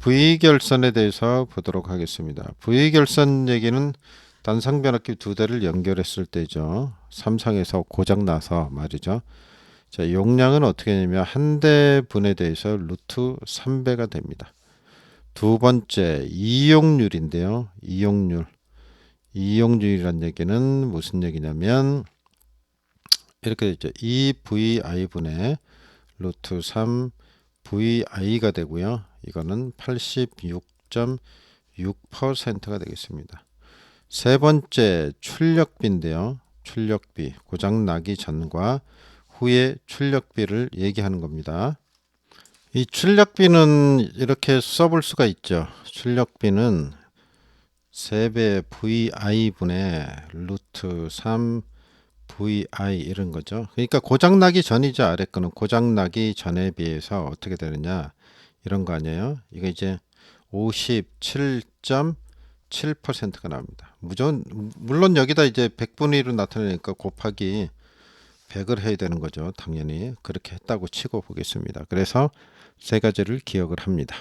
V결선에 대해서 보도록 하겠습니다. V결선 얘기는 단상 변압기 두 대를 연결했을 때죠. 삼상에서 고장 나서 말이죠. 자, 용량은 어떻게 되냐면 한 대 분에 대해서 루트 3배가 됩니다. 두 번째 이용률인데요. 이용률. 이용률이란 얘기는 무슨 얘기냐면 이렇게 되죠. 2VI 분의 루트 3 VI가 되고요. 이거는 86.6%가 되겠습니다. 세 번째 출력비인데요. 출력비 고장 나기 전과 후의 출력비를 얘기하는 겁니다. 이 출력비는 이렇게 써볼 수가 있죠. 출력비는 세배 VI 분의 루트 3 VI 이런 거죠. 그러니까 고장 나기 전이죠. 아래 거는 고장 나기 전에 비해서 어떻게 되느냐 이런 거 아니에요. 이거 이제 57.7%가 나옵니다. 무전 물론 여기다 이제 100분의 1로 나타내니까 곱하기 100을 해야 되는 거죠. 당연히 그렇게 했다고 치고 보겠습니다. 그래서 세 가지를 기억을 합니다.